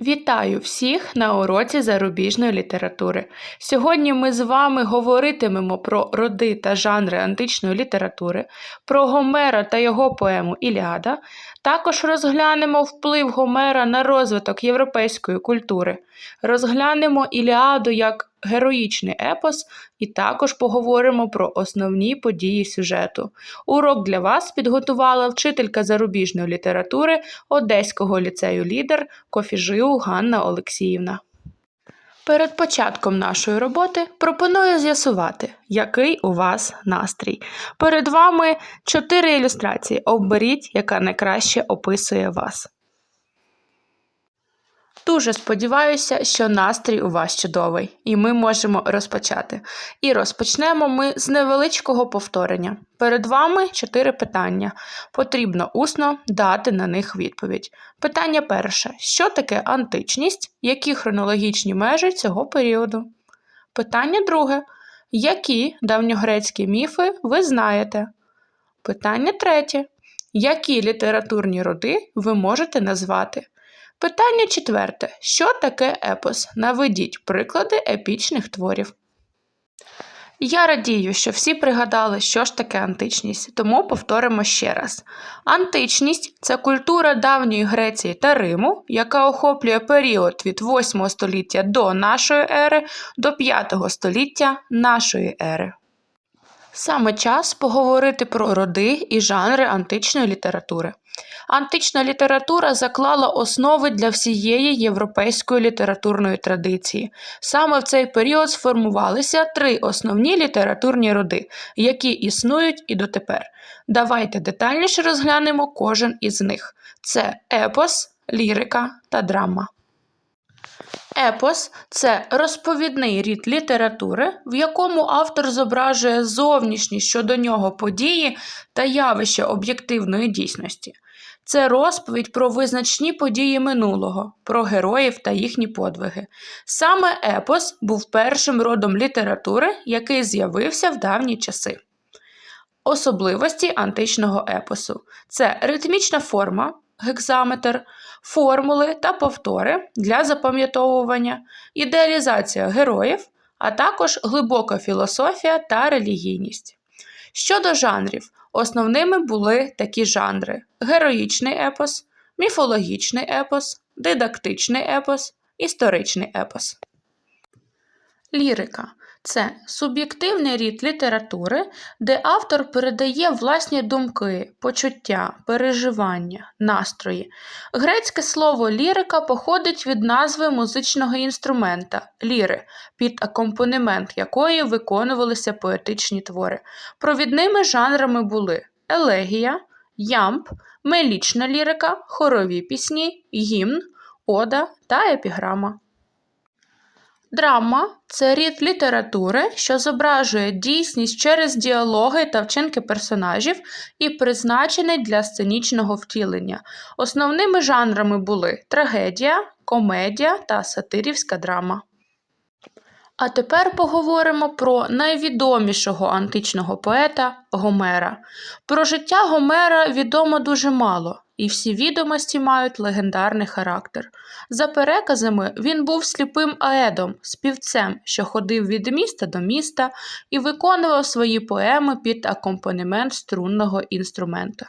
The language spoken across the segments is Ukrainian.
Вітаю всіх на уроці зарубіжної літератури. Сьогодні ми з вами говоритимемо про роди та жанри античної літератури, про Гомера та його поему Іліада. Також розглянемо вплив Гомера на розвиток європейської культури, розглянемо Іліаду як героїчний епос і також поговоримо про основні події сюжету. Урок для вас підготувала вчителька зарубіжної літератури Одеського ліцею Лідер Кофіжиу Ганна Олексіївна. Перед початком нашої роботи пропоную з'ясувати, який у вас настрій. Перед вами чотири ілюстрації. Оберіть, яка найкраще описує вас. Дуже сподіваюся, що настрій у вас чудовий, і ми можемо розпочати. І розпочнемо ми з невеличкого повторення. Перед вами чотири питання. Потрібно усно дати на них відповідь. Питання перше: що таке античність? Які хронологічні межі цього періоду? Питання друге. Які давньогрецькі міфи ви знаєте? Питання третє. Які літературні роди ви можете назвати? Питання четверте. Що таке епос? Наведіть приклади епічних творів. Я радію, що всі пригадали, що ж таке античність, тому повторимо ще раз. Античність це культура давньої Греції та Риму, яка охоплює період від 8 століття до нашої ери до 5 століття нашої ери. Саме час поговорити про роди і жанри античної літератури. Антична література заклала основи для всієї європейської літературної традиції. Саме в цей період сформувалися три основні літературні роди, які існують і дотепер. Давайте детальніше розглянемо кожен із них: це епос, лірика та драма. Епос це розповідний рід літератури, в якому автор зображує зовнішні щодо нього події та явища об'єктивної дійсності. Це розповідь про визначні події минулого, про героїв та їхні подвиги. Саме епос був першим родом літератури, який з'явився в давні часи. Особливості античного епосу це ритмічна форма, гекзаметр, формули та повтори для запам'ятовування, ідеалізація героїв, а також глибока філософія та релігійність. Щодо жанрів, основними були такі жанри: героїчний епос, міфологічний епос, дидактичний епос, історичний епос. Лірика це суб'єктивний рід літератури, де автор передає власні думки, почуття, переживання, настрої. Грецьке слово лірика походить від назви музичного інструмента ліри, під акомпанемент якої виконувалися поетичні твори. Провідними жанрами були елегія, ямб, мелічна лірика, хорові пісні, гімн, ода та епіграма. Драма це рід літератури, що зображує дійсність через діалоги та вчинки персонажів і призначений для сценічного втілення. Основними жанрами були трагедія, комедія та сатирівська драма. А тепер поговоримо про найвідомішого античного поета Гомера. Про життя Гомера відомо дуже мало, і всі відомості мають легендарний характер. За переказами, він був сліпим аедом, співцем, що ходив від міста до міста і виконував свої поеми під акомпанемент струнного інструмента.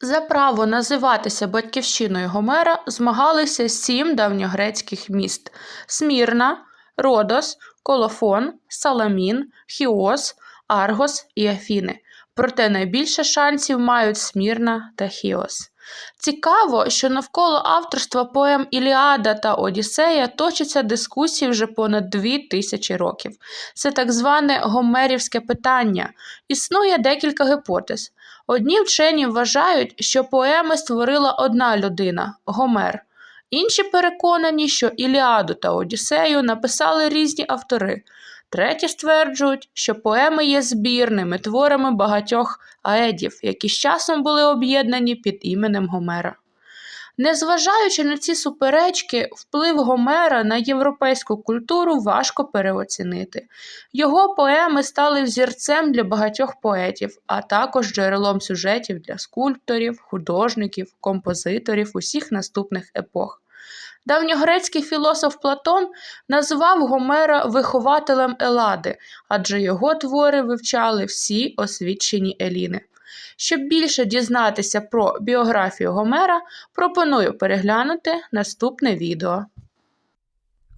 За право називатися батьківщиною Гомера змагалися сім давньогрецьких міст Смірна, Родос, Колофон, Саламін, Хіос, Аргос і Афіни. Проте найбільше шансів мають Смірна та Хіос. Цікаво, що навколо авторства поем Іліада та Одіссея точаться дискусії вже понад дві тисячі років. Це так зване гомерівське питання. Існує декілька гіпотез. Одні вчені вважають, що поеми створила одна людина Гомер. Інші переконані, що Іліаду та Одіссею написали різні автори. Треті стверджують, що поеми є збірними творами багатьох аедів, які з часом були об'єднані під іменем Гомера. Незважаючи на ці суперечки, вплив Гомера на європейську культуру важко переоцінити. Його поеми стали взірцем для багатьох поетів, а також джерелом сюжетів для скульпторів, художників, композиторів усіх наступних епох. Давньогрецький філософ Платон називав Гомера вихователем Елади, адже його твори вивчали всі освічені еліни. Щоб більше дізнатися про біографію Гомера, пропоную переглянути наступне відео.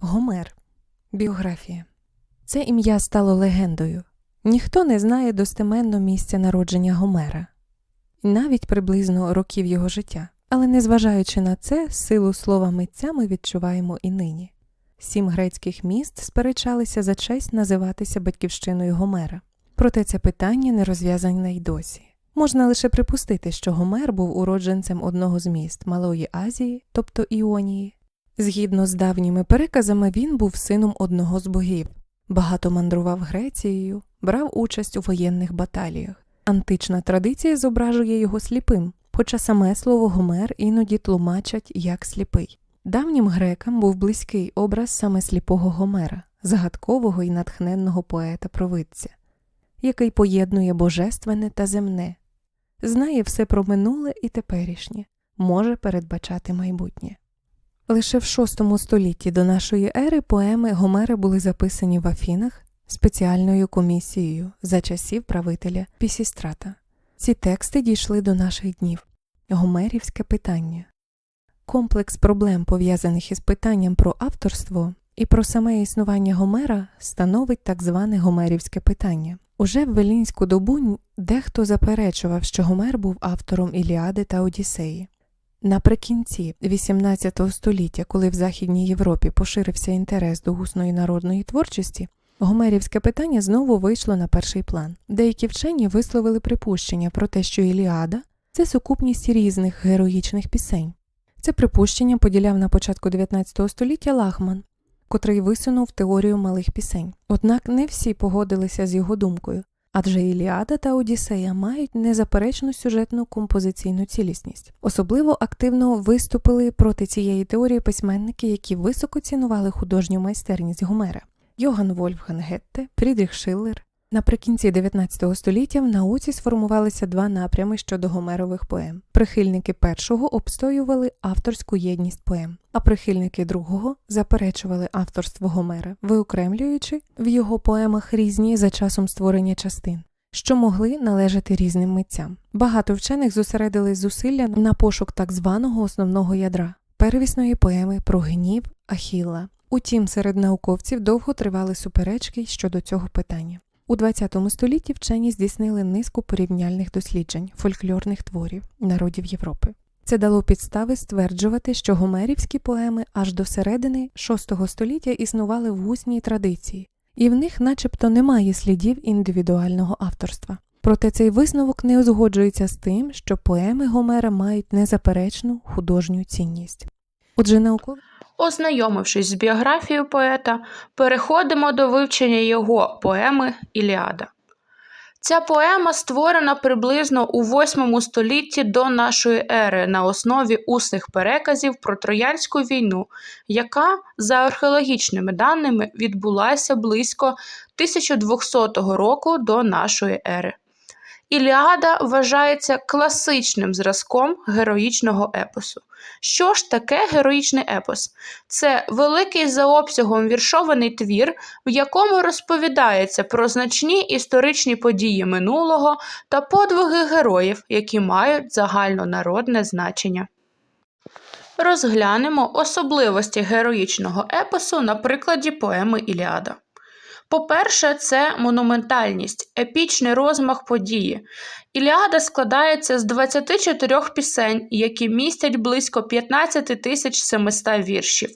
Гомер. Біографія. Це ім'я стало легендою. Ніхто не знає достеменно місця народження Гомера, навіть приблизно років його життя. Але незважаючи на це, силу слова митця ми відчуваємо і нині. Сім грецьких міст сперечалися за честь називатися батьківщиною Гомера. Проте це питання не розв'язане й досі. Можна лише припустити, що Гомер був уродженцем одного з міст Малої Азії, тобто Іонії. Згідно з давніми переказами, він був сином одного з богів, багато мандрував Грецією, брав участь у воєнних баталіях. Антична традиція зображує його сліпим, хоча саме слово Гомер іноді тлумачать як сліпий. Давнім грекам був близький образ саме сліпого Гомера, загадкового і натхненного поета-провидця, який поєднує божественне та земне, знає все про минуле і теперішнє, може передбачати майбутнє. Лише в VI столітті до нашої ери поеми Гомера були записані в Афінах спеціальною комісією за часів правителя Пісістрата. Ці тексти дійшли до наших днів. Гомерівське питання. Комплекс проблем, пов'язаних із питанням про авторство і про саме існування Гомера, становить так зване Гомерівське питання. Уже в Велінську добу дехто заперечував, що Гомер був автором Іліади та Одіссеї. Наприкінці XVIII століття, коли в Західній Європі поширився інтерес до гусної народної творчості, Гомерівське питання знову вийшло на перший план. Деякі вчені висловили припущення про те, що Іліада це сукупність різних героїчних пісень. Це припущення поділяв на початку 19 століття Лахман, котрий висунув теорію малих пісень. Однак не всі погодилися з його думкою, адже Іліада та Одіссея мають незаперечну сюжетну композиційну цілісність. Особливо активно виступили проти цієї теорії письменники, які високо цінували художню майстерність Гомера. Йоган Вольфган Гетте, Фрідріх Шиллер. Наприкінці 19 століття в науці сформувалися два напрями щодо Гомерових поем. Прихильники першого обстоювали авторську єдність поем, а прихильники другого заперечували авторство Гомера, виокремлюючи в його поемах різні за часом створення частин. Що могли належати різним митцям. Багато вчених зосередили зусилля на пошук так званого основного ядра первісної поеми про гнів Ахілла. Утім, серед науковців довго тривали суперечки щодо цього питання. У ХХ столітті вчені здійснили низку порівняльних досліджень фольклорних творів народів Європи. Це дало підстави стверджувати, що гомерівські поеми аж до середини VI століття існували в гусній традиції, і в них начебто немає слідів індивідуального авторства. Проте цей висновок не узгоджується з тим, що поеми Гомера мають незаперечну художню цінність. Отже, наукові Ознайомившись з біографією поета, переходимо до вивчення його поеми Іліада. Ця поема створена приблизно у 8 столітті до нашої ери на основі усних переказів про Троянську війну, яка, за археологічними даними, відбулася близько 1200 року до нашої ери. Іліада вважається класичним зразком героїчного епосу. Що ж таке героїчний епос? Це великий за обсягом віршований твір, в якому розповідається про значні історичні події минулого та подвиги героїв, які мають загальнонародне значення. Розглянемо особливості героїчного епосу на прикладі поеми Іліада. По-перше, це монументальність, епічний розмах події. Іліада складається з 24 пісень, які містять близько 15 тисяч 700 віршів.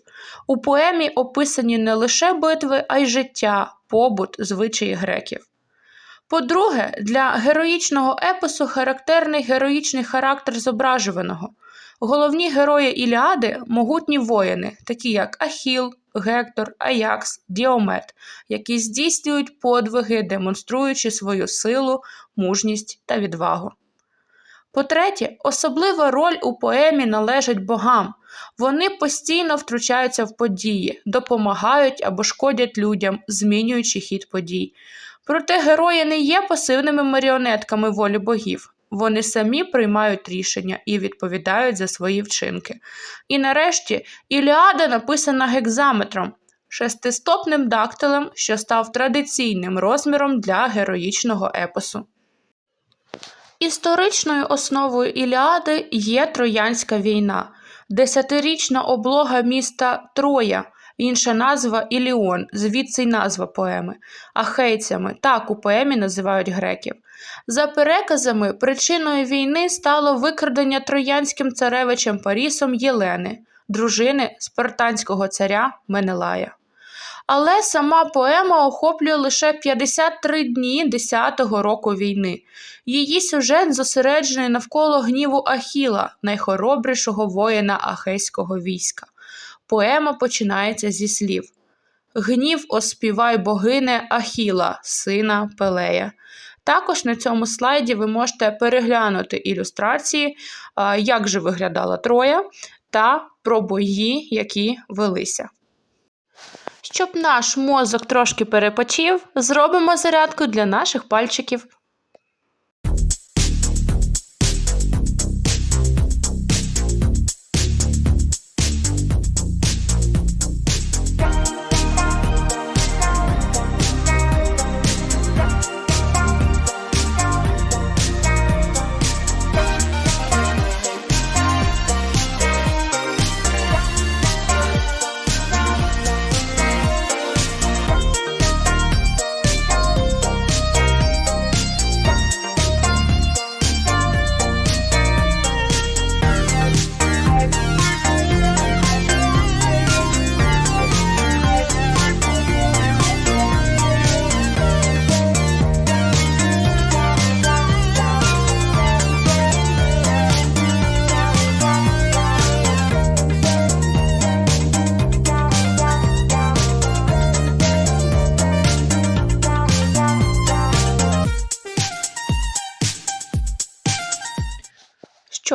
У поемі описані не лише битви, а й життя, побут, звичаї греків. По-друге, для героїчного епосу характерний героїчний характер зображуваного. Головні герої Іліади могутні воїни, такі як Ахіл, Гектор, Аякс, Діомет, які здійснюють подвиги, демонструючи свою силу, мужність та відвагу. По-третє, особлива роль у поемі належить богам. Вони постійно втручаються в події, допомагають або шкодять людям, змінюючи хід подій. Проте герої не є пасивними маріонетками волі богів. Вони самі приймають рішення і відповідають за свої вчинки. І нарешті Іліада написана гекзаметром, шестистопним дактилем, що став традиційним розміром для героїчного епосу. Історичною основою Іліади є Троянська війна, десятирічна облога міста Троя, інша назва Іліон, звідси й назва поеми, ахейцями, так у поемі називають греків. За переказами, причиною війни стало викрадення троянським царевичем Парісом Єлени, дружини спартанського царя Менелая. Але сама поема охоплює лише 53 дні 10-го року війни. Її сюжет зосереджений навколо гніву Ахіла, найхоробрішого воїна ахейського війська. Поема починається зі слів: Гнів оспівай богине Ахіла, сина Пелея. Також на цьому слайді ви можете переглянути ілюстрації, як же виглядала Троя, та про бої, які велися. Щоб наш мозок трошки перепочив, зробимо зарядку для наших пальчиків.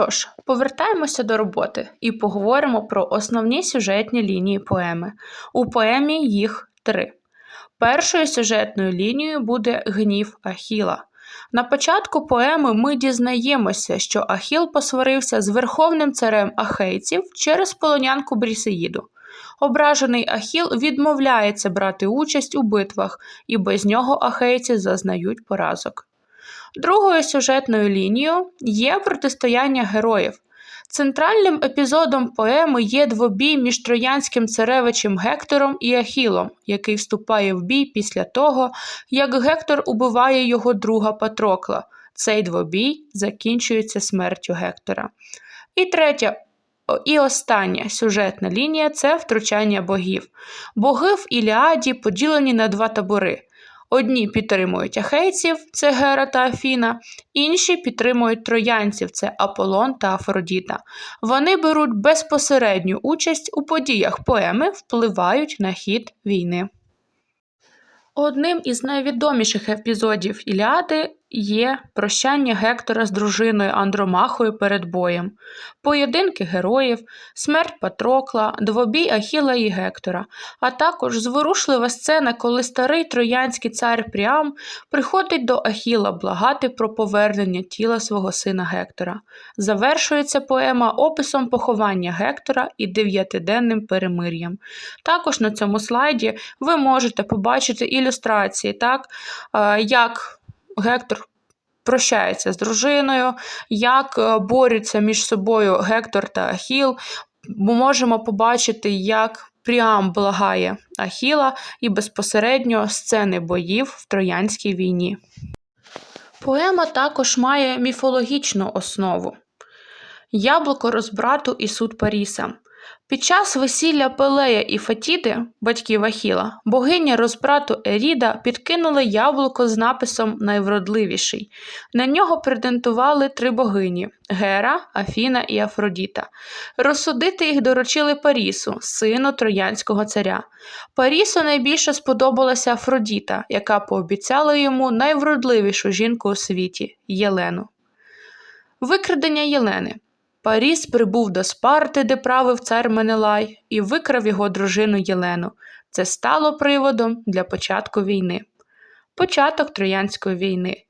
Що ж, повертаємося до роботи і поговоримо про основні сюжетні лінії поеми. У поемі їх три. Першою сюжетною лінією буде гнів Ахіла. На початку поеми ми дізнаємося, що Ахіл посварився з верховним царем ахейців через полонянку Брісеїду. Ображений Ахіл відмовляється брати участь у битвах, і без нього ахейці зазнають поразок. Другою сюжетною лінією є протистояння героїв. Центральним епізодом поеми є двобій між троянським царевичем Гектором і Ахілом, який вступає в бій після того, як Гектор убиває його друга Патрокла. Цей двобій закінчується смертю Гектора. І третя і остання сюжетна лінія це втручання богів. Боги в Іліаді поділені на два табори. Одні підтримують ахейців, це Гера та Афіна, інші підтримують троянців, це Аполлон та Афродіта. Вони беруть безпосередню участь у подіях поеми, впливають на хід війни. Одним із найвідоміших епізодів Іліади є прощання Гектора з дружиною Андромахою перед боєм, поєдинки героїв, смерть Патрокла, двобій Ахіла і Гектора, а також зворушлива сцена, коли старий троянський цар Пріам приходить до Ахіла благати про повернення тіла свого сина Гектора. Завершується поема описом поховання Гектора і дев'ятиденним перемир'ям. Також на цьому слайді ви можете побачити ілюстрації, так, е, як Гектор прощається з дружиною, як е, борються між собою Гектор та Ахіл. Ми можемо побачити, як Пріам благає Ахіла і безпосередньо сцени боїв в Троянській війні. Поема також має міфологічну основу. Яблуко розбрату і суд Паріса. Під час весілля Пелея і Фатіди, батьків Ахіла, богиня розбрату Еріда підкинула яблуко з написом Найвродливіший. На нього претендували три богині Гера, Афіна і Афродіта. Розсудити їх доручили Парісу, сину троянського царя. Парісу найбільше сподобалася Афродіта, яка пообіцяла йому найвродливішу жінку у світі Єлену. Викрадення Єлени. Паріс прибув до Спарти, де правив цар Менелай, і викрав його дружину Єлену. Це стало приводом для початку війни. Початок Троянської війни.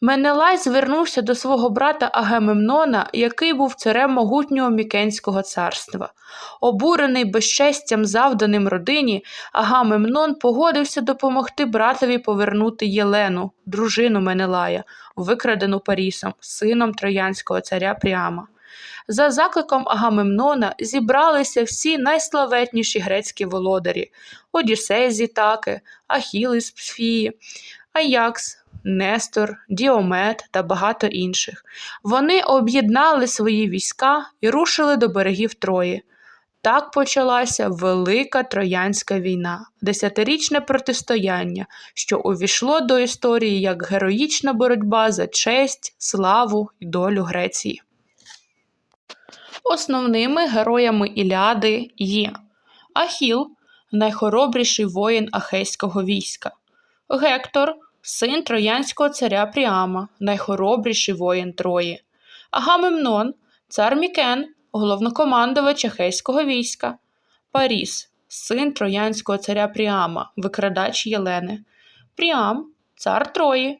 Менелай звернувся до свого брата Агамемнона, який був царем могутнього Мікенського царства. Обурений безчестям, завданим родині, Агамемнон погодився допомогти братові повернути Єлену, дружину Менелая, викрадену Парісом, сином троянського царя Пріама. За закликом Агамемнона зібралися всі найславетніші грецькі володарі Одіссей з Ітаки, Ахіл із Псфії, Аякс, Нестор, Діомет та багато інших. Вони об'єднали свої війська і рушили до берегів Трої. Так почалася Велика Троянська війна, десятирічне протистояння, що увійшло до історії як героїчна боротьба за честь, славу і долю Греції. Основними героями Іліади є Ахіл, найхоробріший воїн ахейського війська, Гектор, син троянського царя Пріама, найхоробріший воїн Трої, Агамемнон, цар Мікен, головнокомандувач ахейського війська, Паріс, син троянського царя Пріама, викрадач Єлени, Пріам, цар Трої,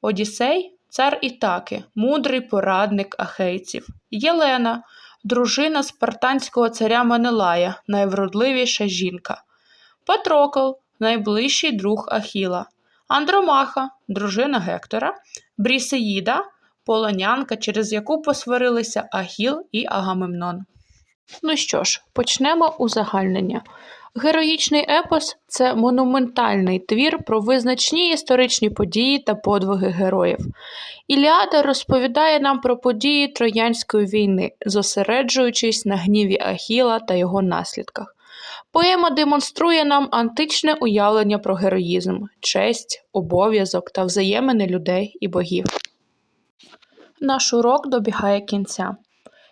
Одіссей, цар Ітаки, мудрий порадник ахейців, Єлена, дружина спартанського царя Менелая, найвродливіша жінка, Патрокл, найближчий друг Ахіла, Андромаха, дружина Гектора, Брісеїда, полонянка, через яку посварилися Ахіл і Агамемнон. Ну що ж, почнемо узагальнення. Героїчний епос це монументальний твір про визначні історичні події та подвиги героїв. Іліада розповідає нам про події Троянської війни, зосереджуючись на гніві Ахіла та його наслідках. Поема демонструє нам античне уявлення про героїзм, честь, обов'язок та взаємини людей і богів. Наш урок добігає кінця.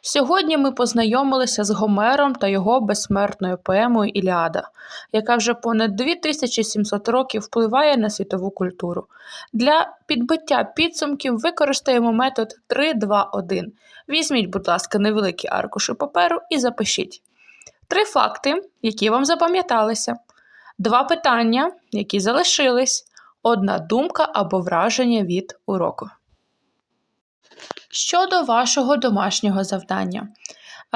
Сьогодні ми познайомилися з Гомером та його безсмертною поемою Іліада, яка вже понад 2700 років впливає на світову культуру. Для підбиття підсумків використаємо метод 3-2-1. Візьміть, будь ласка, невеликі аркуші паперу і запишіть. Три факти, які вам запам'яталися, два питання, які залишились, одна думка або враження від уроку. Щодо вашого домашнього завдання. Е,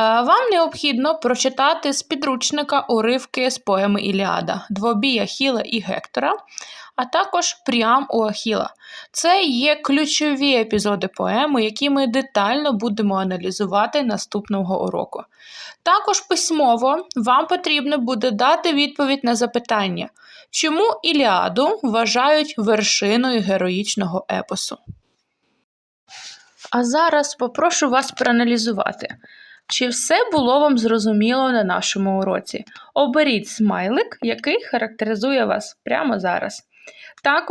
Вам необхідно прочитати з підручника уривки з поеми Іліада, двобій Ахіла і Гектора, а також Пріам у Ахіла. Це є ключові епізоди поеми, які ми детально будемо аналізувати наступного уроку. Також письмово вам потрібно буде дати відповідь на запитання, чому Іліаду вважають вершиною героїчного епосу. А зараз попрошу вас проаналізувати, чи все було вам зрозуміло на нашому уроці. Оберіть смайлик, який характеризує вас прямо зараз. Також